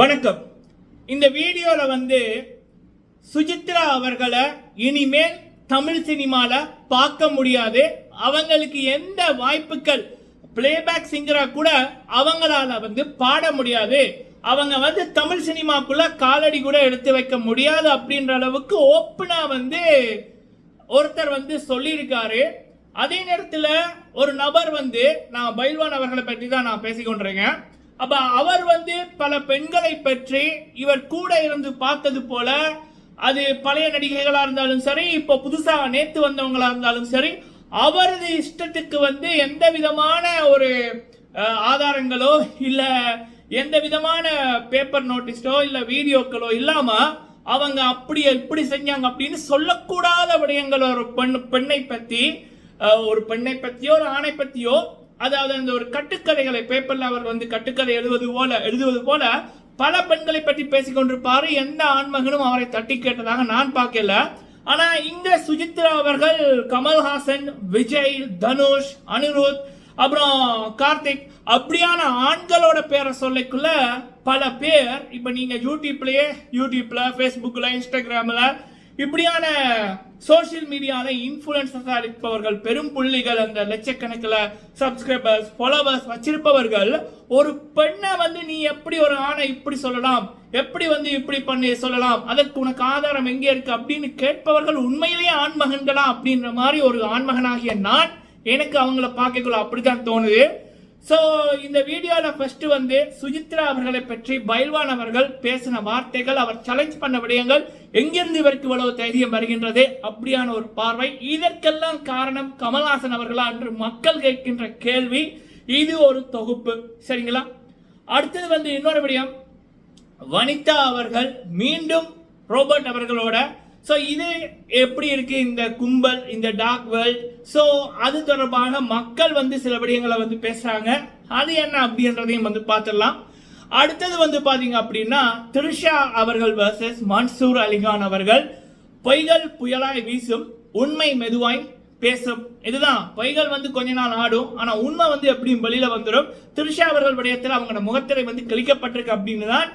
வணக்கம். இந்த வீடியோல வந்து சுஜித்ரா அவர்களை இனிமேல் தமிழ் சினிமால பார்க்க முடியாது. அவங்களுக்கு எந்த வாய்ப்புகள்? பிளேபேக் சிங்கரா கூட அவங்களால வந்து பாட முடியாது. அவங்க வந்து தமிழ் சினிமாக்குள்ள காலடி கூட எடுத்து வைக்க முடியாது அப்படின்ற அளவுக்கு ஓப்பனா வந்து ஒருத்தர் வந்து சொல்லியிருக்காரு. அதே நேரத்தில் ஒரு நபர் வந்து நான் பைல்வான் அவர்களை பற்றி தான் நான் பேசிக்கொண்டிருக்கேன். அப்ப அவர் வந்து பல பெண்களை பற்றி இவர் கூட இருந்து பார்த்தது போல அது பழைய நடிகைகளா இருந்தாலும் சரி இப்போ புதுசாக நேத்து வந்தவங்களா இருந்தாலும் சரி அவரது இஷ்டத்துக்கு வந்து எந்த விதமான ஒரு ஆதாரங்களோ இல்ல எந்த விதமான பேப்பர் நோட்டீஸோ இல்ல வீடியோக்களோ இல்லாம அவங்க அப்படி இப்படி செஞ்சாங்க அப்படின்னு சொல்லக்கூடாத விடயங்கள் ஒரு பெண் பெண்ணை பத்தி ஒரு பெண்ணை பத்தியோ ஒரு ஆணை பத்தியோ அதாவது அந்த ஒரு கட்டுக்கதைகளை பேப்பர்ல அவர் வந்து கட்டுக்கதை எழுதுவது போல எழுதுவது போல பல பெண்களை பற்றி பேசிக்கொண்டிருப்பார். எந்த ஆண்மகனும் அவரை தட்டி கேட்டதாக நான் பார்க்கல. ஆனா இங்க சுஜித்ரா அவர்கள் கமல்ஹாசன் விஜய் தனுஷ் அனிருத் அப்புறம் கார்த்திக் அப்படியான ஆண்களோட பேரை சொல்லிக்குள்ள பல பேர் இப்ப நீங்க யூடியூப்லயே யூடியூப்ல ஃபேஸ்புக்கில் இன்ஸ்டாகிராம்ல இப்படியான சோஷியல் மீடியாவில் இன்ஃபுளுசஸா இருப்பவர்கள் பெரும் புள்ளிகள் அந்த லட்சக்கணக்கில் சப்ஸ்கிரைபர்ஸ் ஃபாலோவர்ஸ் வச்சிருப்பவர்கள் ஒரு பெண்ணை வந்து நீ எப்படி ஒரு ஆணை இப்படி சொல்லலாம் எப்படி வந்து இப்படி பண்ணி சொல்லலாம் அதற்கு உனக்கு ஆதாரம் எங்கே இருக்கு அப்படின்னு கேட்பவர்கள் உண்மையிலேயே ஆண்மகன்களா அப்படின்ற மாதிரி ஒரு ஆண்மகனாகிய நான் எனக்கு அவங்கள பார்க்கக்குள்ள அப்படித்தான் தோணுது. ஸோ இந்த வீடியோவில் ஃபர்ஸ்ட் வந்து சுஜித்ரா அவர்களை பற்றி பயில்வான் அவர்கள் பேசின வார்த்தைகள் அவர் சேலஞ்ச் பண்ண விடயங்கள் எங்கிருந்து இவருக்கு இவ்வளவு தைரியம் வருகின்றது அப்படியான ஒரு பார்வை. இதற்கெல்லாம் காரணம் கமல்ஹாசன் அவர்களா என்று மக்கள் கேட்கின்ற கேள்வி. இது ஒரு தொகுப்பு. சரிங்களா? அடுத்தது வந்து இன்னொரு விடயம். வனிதா அவர்கள் மீண்டும் ரோபர்ட் அவர்களோட ஸோ இது எப்படி இருக்கு இந்த கும்பல் இந்த டாக் வேர்ல்ட் ஸோ அது தொடர்பான மக்கள் வந்து சில விடயங்களை வந்து பேசுறாங்க. அது என்ன அப்படின்றதையும் வந்து பார்த்துடலாம். அடுத்தது வந்து பாத்தீங்க அப்படின்னா த்ரிஷா அவர்கள் வர்சஸ் மன்சூர் அலிகான் அவர்கள். பொய்கள் புயலாய் வீசும் உண்மை மெதுவாய் பேசும். இதுதான் பொய்கள் வந்து கொஞ்ச நாள் ஆடும் ஆனா உண்மை வந்து எப்படியும் வெளியில வந்துடும் த்ரிஷா அவர்கள் விடயத்தில் அவங்களோட முகத்திரை வந்து கிழிக்கப்பட்டிருக்கு அப்படின்னு தான்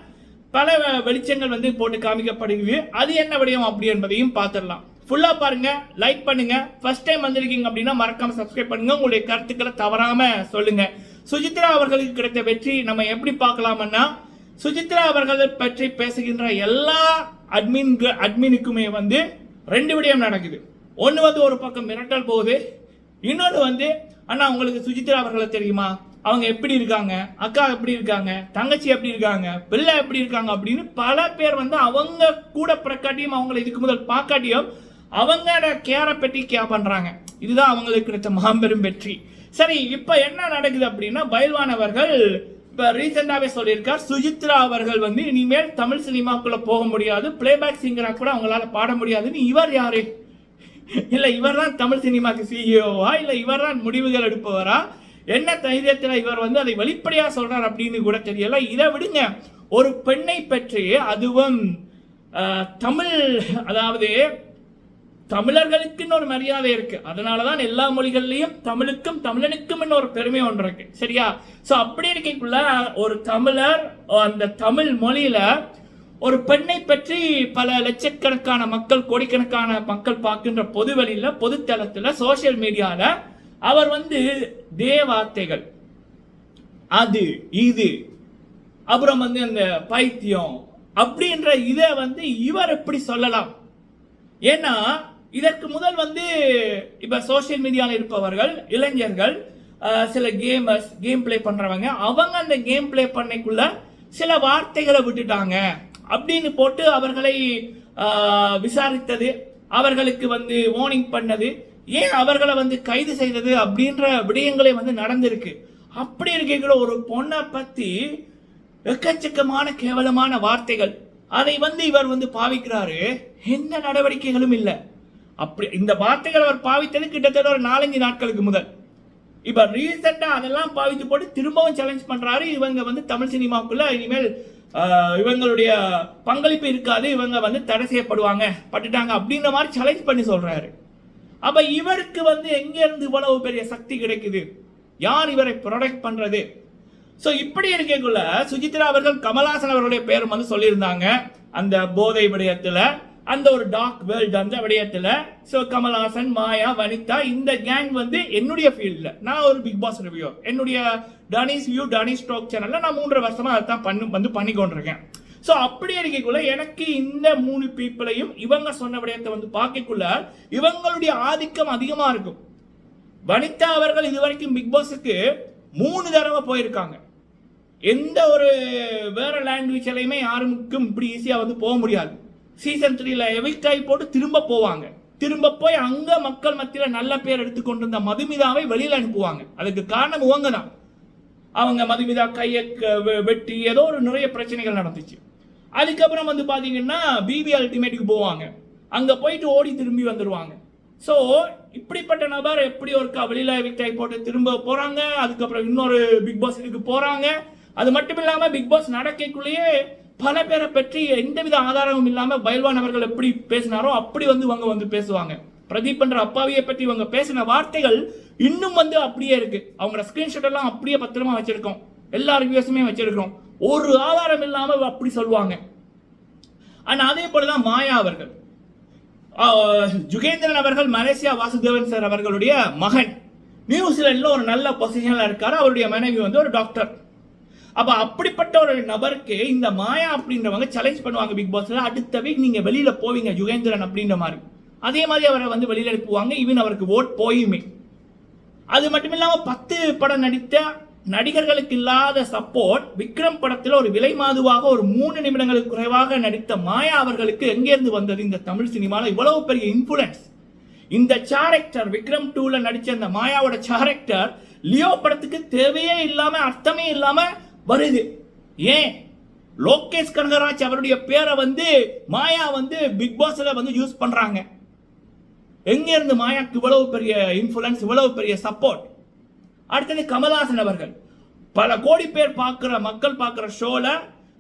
பல வெளிச்சங்கள் வந்து போட்டு காமிக்கப்படுகிறது. அது என்ன வடிவம் அப்படி என்பதையும் பார்த்துடலாம். ஃபுல்லா பாருங்க லைக் பண்ணுங்க. ஃபர்ஸ்ட் டைம் வந்திருக்கீங்க அப்படின்னா மறக்காம சப்ஸ்கிரைப் பண்ணுங்க. உங்களுடைய கருத்துக்களை தவறாம சொல்லுங்க. சுஜித்ரா அவர்களுக்கு கிடைத்த வெற்றி நம்ம எப்படி பார்க்கலாம்னா சுஜித்ரா அவர்களை பற்றி பேசுகின்ற எல்லா அட்மின் அட்மினுக்குமே வந்து ரெண்டு விடயம் நடக்குது. ஒன்று வந்து ஒரு பக்கம் மிரட்டல் போகுது. இன்னொன்று வந்து அண்ணா உங்களுக்கு சுஜித்ரா அவர்களை தெரியுமா? அவங்க எப்படி இருக்காங்க? அக்கா எப்படி இருக்காங்க? தங்கச்சி எப்படி இருக்காங்க? பிள்ளை எப்படி இருக்காங்க? அப்படின்னு பல பேர் வந்து அவங்க கூட பிறக்காட்டியும் அவங்களை இதுக்கு முதல் பார்க்காட்டியும் அவங்களோட கேரை பற்றி கே பண்ணுறாங்க இதுதான் அவங்களுக்கு கிடைத்த மாபெரும் வெற்றி. சரி இப்போ என்ன நடக்குது அப்படின்னா பைல்வான் அவர்கள் இப்போ ரீசெண்டாகவே சொல்லியிருக்கார் சுஜித்ரா அவர்கள் வந்து இனிமேல் தமிழ் சினிமாக்குள்ளே போக முடியாது பிளேபேக் சிங்கராக கூட அவங்களால பாட முடியாதுன்னு இவர் யாரு? இல்லை இவர் தான் தமிழ் சினிமாக்கு சிஇஓவா இல்லை இவர் தான் முடிவுகள் எடுப்பவரா? என்ன தைரியத்தில் இவர் வந்து அதை வெளிப்படையாக சொல்றார் அப்படின்னு கூட தெரியல. இதை விடுங்க. ஒரு பெண்ணை பற்றி அதுவும் தமிழ் அதாவது தமிழர்களுக்குன்னு ஒரு மரியாதை இருக்கு. அதனாலதான் எல்லா மொழிகள்லையும் தமிழுக்கும் தமிழனுக்கும் ஒரு பெருமை ஒன்று இருக்கு. சரியா? ஸோ அப்படி இருக்கக்குள்ள ஒரு தமிழர் அந்த தமிழ் மொழியில ஒரு பெண்ணை பற்றி பல லட்சக்கணக்கான மக்கள் கோடிக்கணக்கான மக்கள் பார்க்கின்ற பொது வெளியில பொதுத்தளத்தில் சோசியல் மீடியாவில் அவர் வந்து தேவார்த்தைகள். அது இது. அப்புறம் வந்து அந்த பைத்தியம் அப்படின்ற இதை வந்து இவர் எப்படி சொல்லலாம்? ஏன்னா இதற்கு முதல் வந்து இப்போ சோஷியல் மீடியாவில் இருப்பவர்கள் இளைஞர்கள் சில கேமர்ஸ் கேம் ப்ளே பண்ணுறவங்க அவங்க அந்த கேம் ப்ளே பண்ணைக்குள்ள சில வார்த்தைகளை விட்டுட்டாங்க. அப்படின்னு போட்டு அவர்களை விசாரித்தது அவர்களுக்கு வந்து வார்னிங் பண்ணது ஏன் அவர்களை வந்து கைது செய்தது அப்படின்ற விடயங்களே வந்து நடந்திருக்கு? அப்படி இருக்கிற ஒரு பொண்ணை பற்றி எக்கச்சக்கமான கேவலமான வார்த்தைகள். அதை வந்து இவர் வந்து பாவிக்கிறாரு. எந்த நடவடிக்கைகளும் இல்லை. அப்படி இந்த வார்த்தைகள் அவர் பாவித்தது கிட்டத்தட்ட ஒரு நாலஞ்சு நாட்களுக்கு முதல். இப்போ ரீசெண்டாக அதெல்லாம் பாவித்து போட்டு திரும்பவும் சேலஞ்ச் பண்ணுறாரு இவங்க வந்து தமிழ் சினிமாவுக்குள்ள இனிமேல் இவங்களுடைய பங்களிப்பு இருக்காது. இவங்க வந்து தடை செய்யப்படுவாங்க. பட்டுட்டாங்க அப்படின்ற மாதிரி சேலஞ்ச் பண்ணி சொல்கிறாரு அப்ப இவருக்கு வந்து எங்க இருந்து இவ்வளவு பெரிய சக்தி கிடைக்குது? யார் இவரை ப்ரொடெக்ட் பண்றது? ஸோ இப்படி இருக்கக்குள்ள சுஜித்ரா அவர்கள் கமலாசன் அவர்களுடைய பேரும் வந்து சொல்லியிருந்தாங்க. அந்த போதை விடயத்தில் அந்த ஒரு டார்க் வேர்ல்டு அந்த விடயத்தில். ஸோ கமல்ஹாசன் மாயா வனிதா இந்த கேங் வந்து என்னுடைய ஃபீல்டில் நான் ஒரு பிக் பாஸ் ரிவ்யூ என்னுடைய டானிஸ் வியூ டானிஸ் ஸ்ட்ரோக் சேனலில் நான் மூன்று வருஷமாக அதை தான் பண்ணு வந்து பண்ணி கொண்டிருக்கேன் ஸோ அப்படி இருக்கக்குள்ள எனக்கு இந்த மூணு பீப்புளையும் இவங்க சொன்ன விடயத்தை வந்து பார்க்கக்குள்ள இவங்களுடைய ஆதிக்கம் அதிகமாக இருக்கும். வனிதா அவர்கள் இதுவரைக்கும் பிக் பாஸுக்கு மூணு தடவை போயிருக்காங்க. எந்த ஒரு வேற லாங்குவேஜ்லையுமே யாருக்கும் இப்படி ஈஸியாக வந்து போக முடியாது. சீசன் த்ரீல எவிக்காய் போட்டு திரும்ப போவாங்க. திரும்ப போய் அங்க மக்கள் மத்தியில் நல்ல பேர் எடுத்துக்கொண்டு இருந்த மதுமிதாவை வெளியில் அனுப்புவாங்க. அதுக்கு காரணம் இவங்க தான் அவங்க மதுமிதா கையை க- வெ- வெட்டி ஏதோ ஒரு நிறைய பிரச்சனைகள் நடந்துச்சு. அதுக்கப்புறம் வந்து பார்த்தீங்கன்னா பிபி அல்டிமேட்டுக்கு போவாங்க. அங்கே போயிட்டு ஓடி திரும்பி வந்துடுவாங்க ஸோ இப்படிப்பட்ட நபர் எப்படி ஒரு க- வெளியில போட்டு திரும்ப போகிறாங்க அதுக்கப்புறம் இன்னொரு பிக் பாஸ் இதுக்கு போகிறாங்க அது மட்டும் இல்லாமல் பிக் பாஸ் நடக்கைக்குள்ளேயே பல பேரை பற்றி எந்தவித ஆதாரமும் இல்லாமல் பயில்வான் அவர்கள் எப்படி பேசினாரோ அப்படி வந்து இவங்க வந்து பேசுவாங்க. பிரதீப் என்ற அப்பாவியை பற்றி இவங்க பேசின வார்த்தைகள் இன்னும் வந்து அப்படியே இருக்கு. அவங்களோட ஸ்கிரீன்ஷாட் எல்லாம் அப்படியே பத்திரமா வச்சிருக்கோம். எல்லா ரிவ்யூஸுமே வச்சிருக்கோம் ஒரு ஆதாரம் இல்லாமல் அப்படி சொல்லுவாங்க. ஆனால் அதே போலதான் மாயா அவர்கள். ஜுகேந்திரன் அவர்கள் மலேசியா வாசுதேவன் சார் அவர்களுடைய மகன். நியூசிலாண்டில் ஒரு நல்ல பொசிஷனில் இருக்கார். அவருடைய மனைவி வந்து ஒரு டாக்டர் அப்போ அப்படிப்பட்ட ஒரு நபருக்கு இந்த மாயா அப்படின்றவங்க சேலஞ்ச் பண்ணுவாங்க பிக் பாஸில் அடுத்த வீக் நீங்கள் வெளியில் போவீங்க யுகேந்திரன் அப்படின்ற மாதிரி. அதே மாதிரி அவரை வந்து வெளியில் அனுப்புவாங்க. ஈவன் அவருக்கு ஓட் போயுமே. அது மட்டும் இல்லாமல் பத்து படம் நடித்த நடிகர்களுக்கு இல்லாத சப்போர்ட் விக்ரம் படத்தில் ஒரு விலை மாதுவாக ஒரு மூணு நிமிடங்களுக்கு குறைவாக நடித்த மாயா அவர்களுக்கு எங்கேருந்து வந்தது இந்த தமிழ் சினிமாவில் இவ்வளவு பெரிய இன்ஃபுளுன்ஸ் இந்த கேரக்டர் விக்ரம் டூல நடிச்ச அந்த மாயாவோட கேரக்டர் லியோ படத்துக்கு தேவையே இல்லாம அர்த்தமே இல்லாம வருது. ஏன்? லோகேஷ் கனகராஜ் அவருடைய பேரை வந்து மாயா வந்து பிக் பாஸ்ல வந்து யூஸ் பண்றாங்க. எங்க இருந்து மாயாக்கு இவ்வளவு பெரிய இன்ஃபுளுன்ஸ் இவ்வளவு பெரிய சப்போர்ட் அடுத்தது கமல்ஹாசன் அவர்கள். பல கோடி பேர் பார்க்குற மக்கள் பார்க்குற ஷோல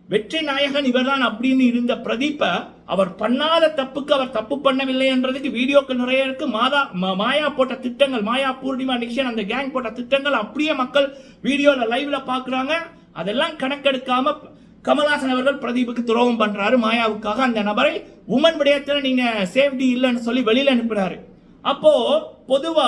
வெற்றி நாயகன் இவர்தான் அப்படின்னு இருந்த பிரதீப்பை அவர் பண்ணாத தப்புக்கு அவர் தப்பு பண்ணவில்லை என்றதுக்கு வீடியோக்கள் நிறைய இருக்கு. மாதா மாயா போட்ட திட்டங்கள் மாயா பூர்ணிமா நிக்ஷன் அந்த கேங் போட்ட திட்டங்கள் அப்படியே மக்கள் வீடியோல லைவ்ல பாக்குறாங்க அதெல்லாம் கணக்கெடுக்காம கமல்ஹாசன் அவர்கள் பிரதீபுக்கு துரோகம் பண்றாரு. மாயாவுக்காக அந்த நபரை உமன் விடயத்துல நீங்க சேஃப்டி இல்லைன்னு சொல்லி வெளியில அனுப்புறாரு. அப்போ பொதுவா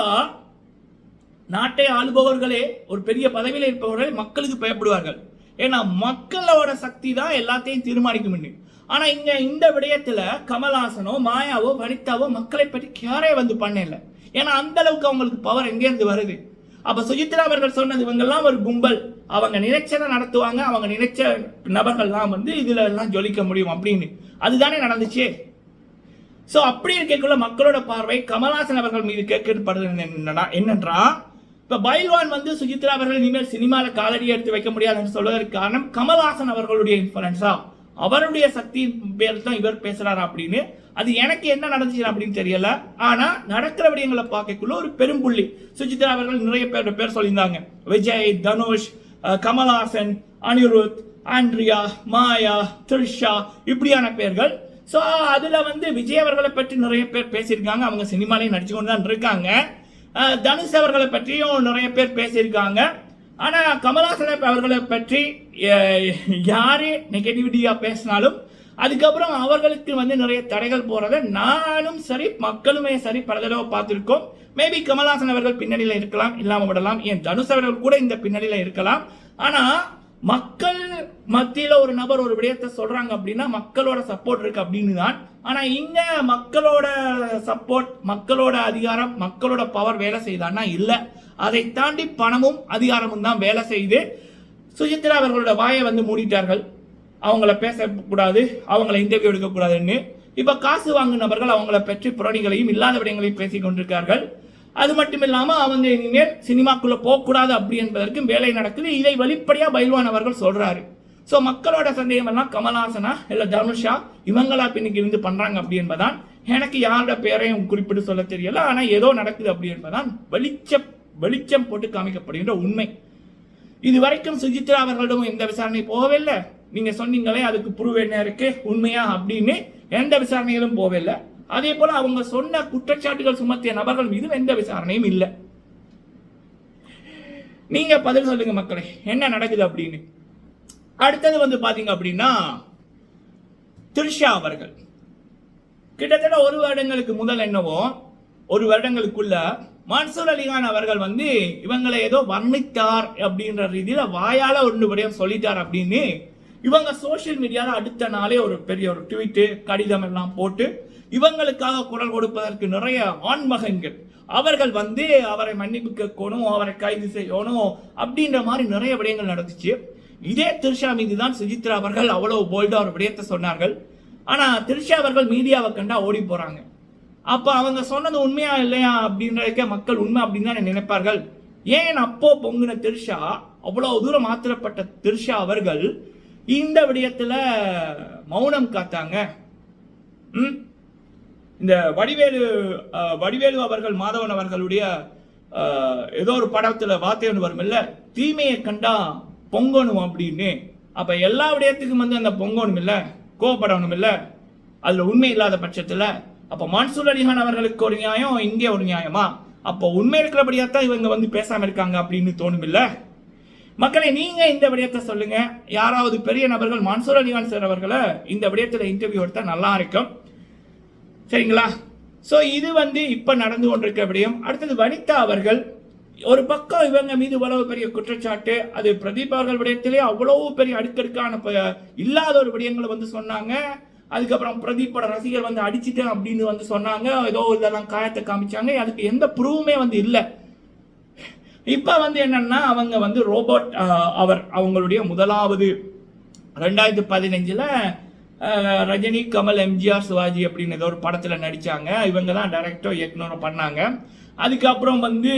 நாட்டை ஆளுபவர்களே ஒரு பெரிய பதவியில் இருப்பவர்கள் மக்களுக்கு பயப்படுவார்கள். ஏன்னா மக்களோட சக்தி தான் எல்லாத்தையும் தீர்மானிக்கும் இன்னும். ஆனால் இங்கே இந்த விடயத்தில் கமல்ஹாசனோ மாயாவோ வனிதாவோ மக்களை பற்றி கேரே வந்து பண்ணல. ஏன்னா அந்த அளவுக்கு அவங்களுக்கு பவர் எங்கேருந்து வருது? அப்போ சுஜித்ரா அவர்கள் சொன்னது இவங்கெல்லாம் ஒரு கும்பல். அவங்க நினைச்சதை நடத்துவாங்க அவங்க நினைச்ச நபர்கள்லாம் வந்து இதில் எல்லாம் ஜொலிக்க முடியும் அப்படின்னு. அதுதானே நடந்துச்சு? ஸோ அப்படி இருக்கக்குள்ள மக்களோட பார்வை கமல்ஹாசன் அவர்கள் மீது கேட்கப்படுது என்னென்றா என்னன்றா இப்போ பைல்வான் வந்து சுஜித்ரா அவர்கள் இனிமேல் சினிமாவில் காலடி எடுத்து வைக்க முடியாதுன்னு சொல்வதற்கு காரணம் கமல்ஹாசன் அவர்களுடைய இன்ஃபுளுன்ஸா அவருடைய சக்தி பேர் தான் இவர் பேசுறாரு அப்படின்னு? அது எனக்கு என்ன நடந்துச்சு அப்படின்னு தெரியல. ஆனா நடக்கிற விடயங்களை பார்க்கக்குள்ள ஒரு பெரும்புள்ளி சுஜித்ரா அவர்கள் நிறைய பேர் பேர் சொல்லியிருந்தாங்க. விஜய் தனுஷ் கமல்ஹாசன் அனிருத் ஆண்ட்ரியா மாயா த்ரிஷா இப்படியான பேர்கள். ஸோ அதில் வந்து விஜய் அவர்களை பற்றி நிறைய பேர் பேசியிருக்காங்க. அவங்க சினிமாலையும் நடிச்சு கொண்டு தான் இருக்காங்க. தனுஷ் அவர்களை பற்றியும் நிறைய பேர் பேசியிருக்காங்க. ஆனால் கமல்ஹாசன் அவர்களை பற்றி யார் நெகட்டிவிட்டியாக பேசினாலும் அதுக்கப்புறம் அவர்களுக்கு வந்து நிறைய தடைகள் போகிறத நானும் சரி மக்களுமே சரி பல தடவை பார்த்துருக்கோம். மேபி கமல்ஹாசன் அவர்கள் பின்னணியில் இருக்கலாம் இல்லாமல் விடலாம். ஏன் தனுஷ் அவர்கள் கூட இந்த பின்னணியில் இருக்கலாம். ஆனால் மக்கள் மத்தியில் ஒரு நபர் ஒரு விடயத்தை சொல்கிறாங்க அப்படின்னா மக்களோட சப்போர்ட் இருக்குது அப்படின்னு தான். ஆனால் இங்கே மக்களோட சப்போர்ட் மக்களோட அதிகாரம் மக்களோட பவர் வேலை செய்தான்னா இல்லை. அதை தாண்டி பணமும் அதிகாரமும் தான் வேலை செய்து சுஜித்ரா அவர்களோட வாயை வந்து மூடிட்டார்கள். அவங்கள பேசக்கூடாது அவங்கள இன்டர்வியூ எடுக்கக்கூடாதுன்னு. இப்போ காசு வாங்கும் நபர்கள் அவங்கள பற்றி புரணிகளையும் இல்லாத விடயங்களையும் பேசிக் கொண்டிருக்கார்கள் அது மட்டும் இல்லாமல் அவங்க இனிமேல் சினிமாக்குள்ளே போகக்கூடாது அப்படி என்பதற்கும் வேலை நடக்குது. இதை வெளிப்படையாக பைல்வான் அவர்கள் ஸோ மக்களோட சந்தேகம் எல்லாம் கமல்ஹாசனா இல்லை தனுஷா இவங்களா பின்னுக்கு இருந்து பண்ணுறாங்க அப்படி என்பதான் எனக்கு யாரோட பேரையும் குறிப்பிட்டு சொல்ல தெரியல. ஆனால் ஏதோ நடக்குது அப்படி என்பதான் வெளிச்சம் வெளிச்சம் போட்டு காமிக்கப்படுகின்ற உண்மை. இது வரைக்கும் சுஜித்ரா அவர்களிடமும் எந்த விசாரணை போகவில்லை. நீங்கள் சொன்னீங்களே அதுக்கு ப்ரூவ் என்ன இருக்கு உண்மையா அப்படின்னு எந்த விசாரணைகளும் போகவில்லை. அதே போல அவங்க சொன்ன குற்றச்சாட்டுகள் சுமத்திய நபர்கள் மீது எந்த விசாரணையும் இல்லை. நீங்க பதில் சொல்லுங்க மக்களே என்ன நடக்குது அப்படின்னு. அடுத்தது வந்து பாத்தீங்க அப்படின்னா த்ரிஷா அவர்கள். கிட்டத்தட்ட ஒரு வருடங்களுக்கு முதல் என்னவோ ஒரு வருடங்களுக்குள்ள மன்சூர் அலிகான் அவர்கள் வந்து இவங்களை ஏதோ வர்ணித்தார் அப்படின்ற ரீதியில வாயால ஒன்று விடயம் சொல்லிட்டார் அப்படின்னு இவங்க சோஷியல் மீடியாவில் அடுத்த நாளே ஒரு பெரிய ஒரு ட்வீட்டு கடிதம் எல்லாம் போட்டு இவங்களுக்காக குரல் கொடுப்பதற்கு நிறைய ஆண்மகன்கள். அவர்கள் வந்து அவரை மன்னிப்பு கேட்கணும் அவரை கைது செய்யணும் அப்படின்ற மாதிரி நிறைய விடயங்கள் நடந்துச்சு. இதே திருஷா மீது தான் சுஜித்ரா அவர்கள் அவ்வளோ போல்டாக ஒரு விடயத்தை சொன்னார்கள். ஆனால் திருஷா அவர்கள் மீடியாவை கண்டா ஓடி போகிறாங்க அப்போ அவங்க சொன்னது உண்மையா இல்லையா அப்படின்றதுக்கே மக்கள் உண்மை அப்படின்னு தான் நினைப்பார்கள். ஏன் அப்போ பொங்குன திருஷா அவ்வளோ தூரம் மாத்திரப்பட்ட திருஷா அவர்கள் இந்த விடயத்தில் மௌனம் காத்தாங்க. ம்? இந்த வடிவேலு வடிவேலு அவர்கள் மாதவன் அவர்களுடைய ஏதோ ஒரு படத்துல வார்த்தை ஒன்று வரும் இல்லை தீமையை கண்டா பொங்கணும் அப்படின்னு. அப்ப எல்லா விடயத்துக்கும் வந்து அந்த பொங்கணும் இல்லை கோவப்படணும் இல்லை அதுல உண்மை இல்லாத பட்சத்துல அப்ப மான்சூர் அலிஹான் அவர்களுக்கு ஒரு நியாயம் இங்கே ஒரு நியாயமா? அப்போ உண்மை இருக்கிறபடியா தான் இவங்க வந்து பேசாம இருக்காங்க அப்படின்னு தோணும் இல்லை? மக்களை நீங்க இந்த விடயத்தை சொல்லுங்க. யாராவது பெரிய நபர்கள் மான்சூர் அலிகான் சார் அவர்களை இந்த விடயத்துல இன்டர்வியூ எடுத்தா நல்லா இருக்கும். சரிங்களா? ஸோ இது வந்து இப்போ நடந்து கொண்டிருக்க விடயம். அடுத்தது வனிதா அவர்கள் ஒரு பக்கம் இவங்க மீது இவ்வளவு பெரிய குற்றச்சாட்டு அது பிரதீப் அவர்கள் விடயத்திலே அவ்வளவு பெரிய அடுக்கடுக்கான இல்லாத ஒரு விடயங்களை வந்து சொன்னாங்க. அதுக்கப்புறம் பிரதீப்போட ரசிகர் வந்து அடிச்சிட்டேன் அப்படின்னு வந்து சொன்னாங்க. ஏதோ இதெல்லாம் காயத்தை காமிச்சாங்க. அதுக்கு எந்த ப்ரூவுமே வந்து இல்லை. இப்போ வந்து என்னன்னா அவங்க வந்து ரோபோட் அவர் அவங்களுடைய முதலாவது ரெண்டாயிரத்தி பதினஞ்சில் ரஜினி கமல் எம்ஜிஆர் சிவாஜி அப்படின்னு ஏதோ ஒரு படத்தில் நடித்தாங்க இவங்க தான் டைரக்டோ இயக்குனரோ பண்ணாங்க. அதுக்கப்புறம் வந்து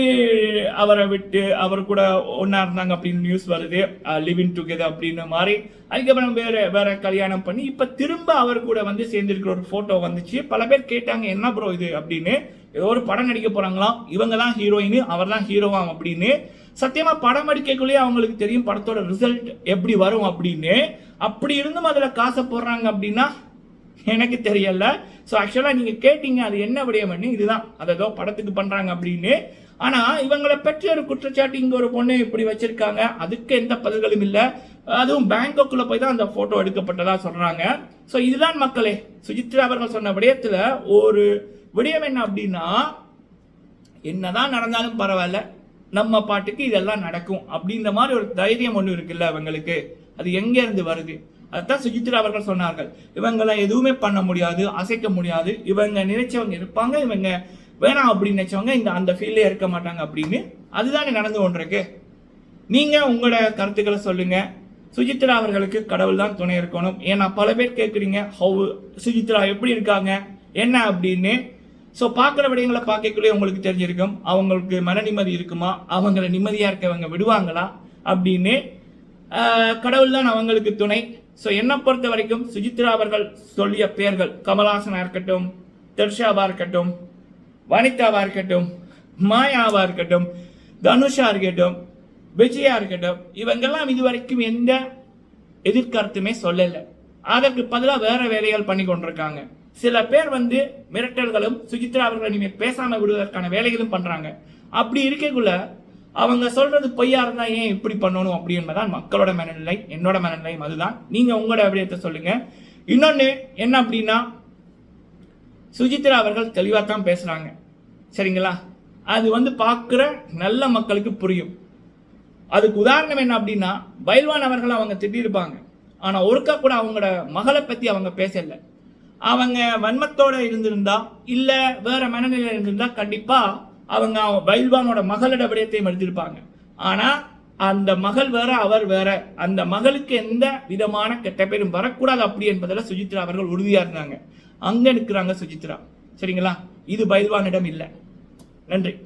அவரை விட்டு அவர் கூட ஒன்றா இருந்தாங்க அப்படின்னு நியூஸ் வருது. லிவிங் டுகெதர் அப்படின்னு மாதிரி அதுக்கப்புறம் வேறு வேற கல்யாணம் பண்ணி இப்போ திரும்ப அவர் கூட வந்து சேர்ந்துருக்கிற ஒரு ஃபோட்டோ வந்துச்சு. பல பேர் கேட்டாங்க என்ன ப்ரோ இது? அப்படின்னு. ஏதோ ஒரு படம் நடிக்க போகிறாங்களாம் இவங்க தான் ஹீரோயின் அவர் தான் ஹீரோவாம் அப்படின்னு. சத்தியமாக படம் அடிக்கக்குள்ளேயே அவங்களுக்கு தெரியும் படத்தோட ரிசல்ட் எப்படி வரும் அப்படின்னு. அப்படி இருந்தும் அதில் காசை போடுறாங்க அப்படின்னா எனக்கு தெரியல. ஸோ ஆக்சுவலாக நீங்கள் கேட்டீங்க அது என்ன விடயம்னு பண்ணி இதுதான். அதை ஏதோ படத்துக்கு பண்ணுறாங்க அப்படின்னு. ஆனால் இவங்களை பற்றி ஒரு குற்றச்சாட்டு இங்கே ஒரு பொண்ணு இப்படி வச்சுருக்காங்க. அதுக்கு எந்த பதில்களும் இல்லை. அதுவும் பேங்காக்குள்ளே போய் தான் அந்த ஃபோட்டோ எடுக்கப்பட்டதாக சொல்கிறாங்க ஸோ இதுதான் மக்களே சுஜித்ரா அவர்கள் சொன்ன விடயத்தில் ஒரு விடயம் என்ன அப்படின்னா என்னதான் நடந்தாலும் பரவாயில்ல. நம்ம பாட்டுக்கு இதெல்லாம் நடக்கும் அப்படின்ற மாதிரி ஒரு தைரியம் ஒன்று இருக்குல்ல அவங்களுக்கு. அது எங்கேருந்து வருது? அதுதான் சுஜித்ரா அவர்கள் சொன்னார்கள். இவங்களை எதுவுமே பண்ண முடியாது அசைக்க முடியாது. இவங்க நினைச்சவங்க இருப்பாங்க இவங்க வேணாம் அப்படின்னு நினைச்சவங்க இந்த அந்த ஃபீல்டே இருக்க மாட்டாங்க அப்படின்னு அதுதானே நடந்து கொண்டிருக்கு. நீங்க உங்களோட கருத்துக்களை சொல்லுங்க. சுஜித்ரா அவர்களுக்கு கடவுள் தான் துணை இருக்கணும். ஏன்னா பல பேர் கேட்குறீங்க ஹவு சுஜித்ரா எப்படி இருக்காங்க? என்ன? அப்படின்னு ஸோ பார்க்குற விடயங்களை பார்க்கக்குள்ளே உங்களுக்கு தெரிஞ்சிருக்கும். அவங்களுக்கு மன நிம்மதி இருக்குமா? அவங்கள நிம்மதியாக இருக்கவங்க விடுவாங்களா? அப்படின்னு கடவுள் தான் அவங்களுக்கு துணை. ஸோ என்னை பொறுத்த வரைக்கும் சுஜித்ரா அவர்கள் சொல்லிய பெயர்கள் கமலாசனாக இருக்கட்டும் தர்ஷாவாக இருக்கட்டும் வனிதாவாக இருக்கட்டும் மாயாவாக இருக்கட்டும் தனுஷா இருக்கட்டும் விஜயா இருக்கட்டும் இவங்கெல்லாம் இதுவரைக்கும் எந்த எதிர்கருத்துமே சொல்லலை. அதற்கு பதிலாக வேற வேலைகள் பண்ணி கொண்டிருக்காங்க. சில பேர் வந்து மிரட்டல்களும் சுஜித்ரா அவர்கள் இனிமேல் பேசாமல் விடுவதற்கான வேலைகளும் பண்ணுறாங்க அப்படி இருக்கக்குள்ள அவங்க சொல்றது பொய்யா இருந்தா ஏன் இப்படி பண்ணணும் அப்படி என்பதான் மக்களோட மனநிலை என்னோட மனநிலையும் அதுதான். நீங்க உங்களோட விடயத்தை சொல்லுங்க. இன்னொன்று என்ன அப்படின்னா சுஜித்ரா அவர்கள் தெளிவாக தான் பேசுகிறாங்க சரிங்களா? அது வந்து பார்க்குற நல்ல மக்களுக்கு புரியும். அதுக்கு உதாரணம் என்ன அப்படின்னா பைல்வான் அவர்கள் அவங்க திட்டிருப்பாங்க ஆனால் ஒருக்கா கூட அவங்களோட மகளை பற்றி அவங்க பேசலை. அவங்க வன்மத்தோட இருந்திருந்தா இல்ல வேற மனநிலையில இருந்திருந்தா கண்டிப்பா அவங்க பைல்வானோட மகளோட விடயத்தையும் எடுத்திருப்பாங்க ஆனா அந்த மகள் வேற அவர் வேற. அந்த மகளுக்கு எந்த விதமான கெட்ட பேரும் வரக்கூடாது அப்படி என்பதில் சுஜித்ரா அவர்கள் உறுதியா இருந்தாங்க. அங்க நிற்கிறாங்க சுஜித்ரா. சரிங்களா? இது பைல்வானிடம் இல்லை. நன்றி.